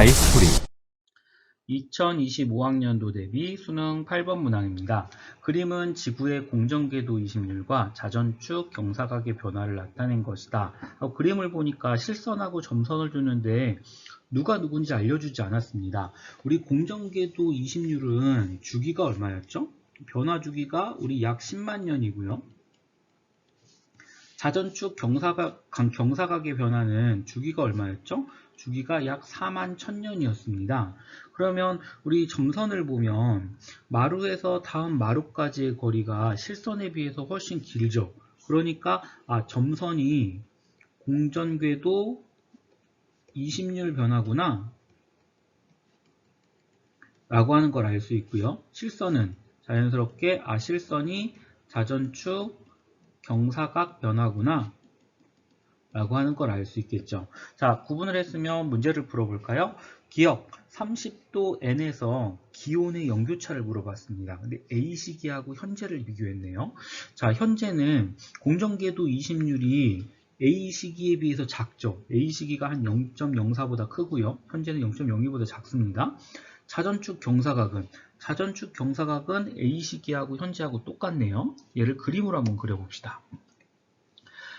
다이스토리 2025학년도 대비 수능 8번 문항입니다. 그림은 지구의 공전궤도 20률과 자전축 경사각의 변화를 나타낸 것이다. 어, 그림을 보니까 실선하고 점선을 주는데 누가 누군지 알려주지 않았습니다. 우리 공전궤도 20률은 주기가 얼마였죠? 변화 주기가 우리 약 10만 년이고요. 자전축 경사각, 강- 경사각의 변화는 주기가 얼마였죠? 주기가 약 4만 1000년이었습니다. 그러면 우리 점선을 보면 마루에서 다음 마루까지의 거리가 실선에 비해서 훨씬 길죠. 그러니까 아, 점선이 공전궤도 20률 변화구나 라고 하는 걸 알 수 있고요. 실선은 자연스럽게 아 실선이 자전축 경사각 변화구나 라고 하는 걸 알 수 있겠죠. 자, 구분을 했으면 문제를 풀어볼까요? 기억 30도 N에서 기온의 연교차를 물어봤습니다. 근데 A 시기하고 현재를 비교했네요. 자, 현재는 공전궤도 20률이 A 시기에 비해서 작죠. A 시기가 한 0.04보다 크고요. 현재는 0.02보다 작습니다. 자전축 경사각은 자전축 경사각은 A 시기하고 현재하고 똑같네요. 얘를 그림으로 한번 그려봅시다.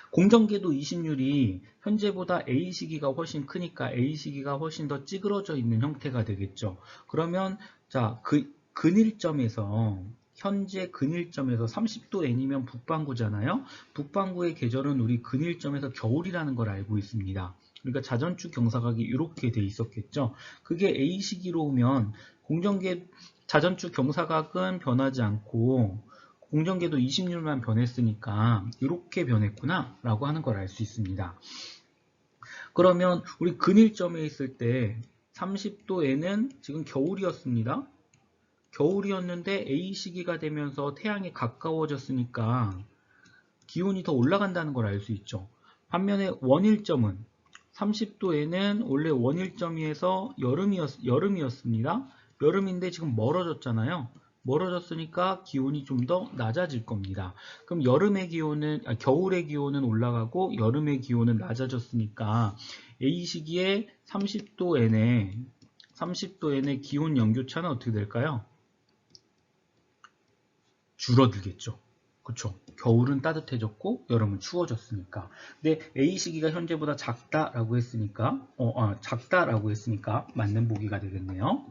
공전궤도 20률이 현재보다 A 시기가 훨씬 크니까 A 시기가 훨씬 더 찌그러져 있는 형태가 되겠죠. 그러면 자, 그 근일점에서 현재 근일점에서 30도 N이면 북반구잖아요. 북반구의 계절은 우리 근일점에서 겨울이라는 걸 알고 있습니다. 그러니까 자전축 경사각이 이렇게 돼 있었겠죠. 그게 A 시기로 오면 공전궤 자전축 경사각은 변하지 않고 공전궤도 20률만 변했으니까 이렇게 변했구나 라고 하는 걸 알 수 있습니다. 그러면 우리 근일점에 있을 때 30도에는 지금 겨울이었습니다. 겨울이었는데 A 시기가 되면서 태양이 가까워졌으니까 기온이 더 올라간다는 걸 알 수 있죠. 반면에 원일점은 30도에는 원래 원일점에서 여름이었, 여름이었습니다. 여름인데 지금 멀어졌잖아요. 멀어졌으니까 기온이 좀 더 낮아질 겁니다. 그럼 여름의 기온은 아, 겨울의 기온은 올라가고 여름의 기온은 낮아졌으니까 A 시기에 30도 N에 30도 N의 기온 연교차는 어떻게 될까요? 줄어들겠죠. 그쵸? 겨울은 따뜻해졌고 여름은 추워졌으니까. 근데 A 시기가 현재보다 작다라고 했으니까 어, 아, 작다라고 했으니까 맞는 보기가 되겠네요.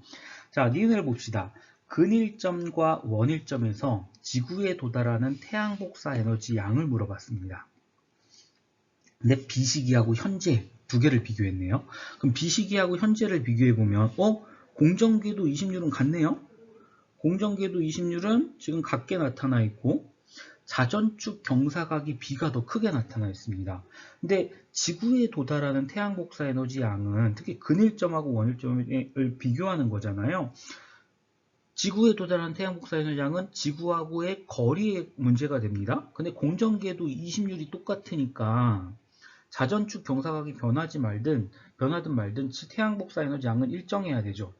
자, 니은을 봅시다. 근일점과 원일점에서 지구에 도달하는 태양 복사 에너지 양을 물어봤습니다. 근데 비시기하고 현재 두 개를 비교했네요. 그럼 비시기하고 현재를 비교해 보면 어 공전궤도 20률은 같네요. 공전궤도 20률은 지금 같게 나타나 있고 자전축 경사각이 비가 더 크게 나타나 있습니다. 근데 지구에 도달하는 태양 복사 에너지 양은 특히 근일점하고 원일점을 비교하는 거잖아요. 지구에 도달한 태양 복사 에너지 양은 지구하고의 거리의 문제가 됩니다. 근데 공전궤도 20률이 똑같으니까 자전축 경사각이 변하지 말든 변하든 말든 태양 복사 에너지 양은 일정해야 되죠.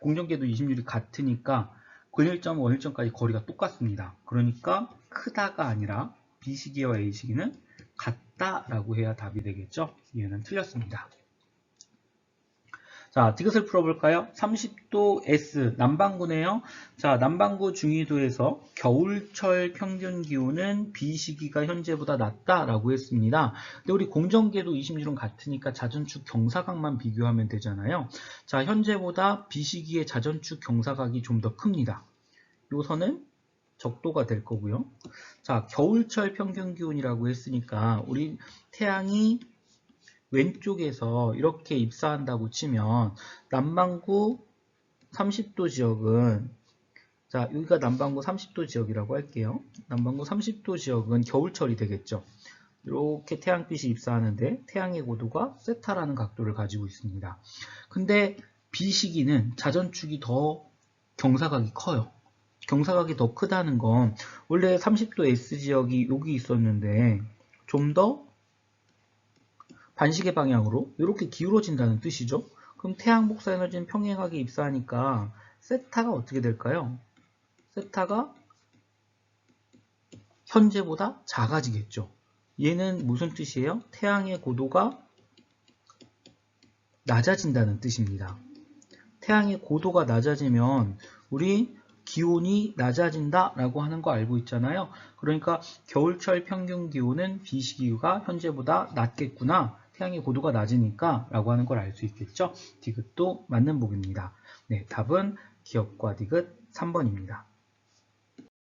공전궤도 20률이 같으니까 근일점, 원일점까지 거리가 똑같습니다. 그러니까 크다가 아니라 B시기와 A시기는 같다라고 해야 답이 되겠죠. 얘는 틀렸습니다. 자, 디귿을 풀어볼까요? 30도 S, 남반구네요. 자, 남반구 중위도에서 겨울철 평균 기온은 B시기가 현재보다 낮다라고 했습니다. 근데 우리 공전궤도 20률은 같으니까 자전축 경사각만 비교하면 되잖아요. 자, 현재보다 B시기의 자전축 경사각이 좀 더 큽니다. 요 선은 적도가 될 거고요. 자, 겨울철 평균 기온이라고 했으니까 우리 태양이 왼쪽에서 이렇게 입사한다고 치면 남반구 30도 지역은 자 여기가 남반구 30도 지역이라고 할게요. 남반구 30도 지역은 겨울철이 되겠죠. 이렇게 태양빛이 입사하는데 태양의 고도가 세타라는 각도를 가지고 있습니다. 근데 B시기는 자전축이 더 경사각이 커요. 경사각이 더 크다는 건 원래 30도 S 지역이 여기 있었는데 좀 더 반시계 방향으로 이렇게 기울어진다는 뜻이죠. 그럼 태양 복사 에너지는 평행하게 입사하니까 세타가 어떻게 될까요? 세타가 현재보다 작아지겠죠. 얘는 무슨 뜻이에요? 태양의 고도가 낮아진다는 뜻입니다. 태양의 고도가 낮아지면 우리 기온이 낮아진다 라고 하는 거 알고 있잖아요. 그러니까 겨울철 평균 기온은 비시기가 현재보다 낮겠구나. 태양의 고도가 낮으니까 라고 하는 걸 알 수 있겠죠. 디귿도 맞는 복입니다. 네, 답은 기업과 디귿 3번입니다.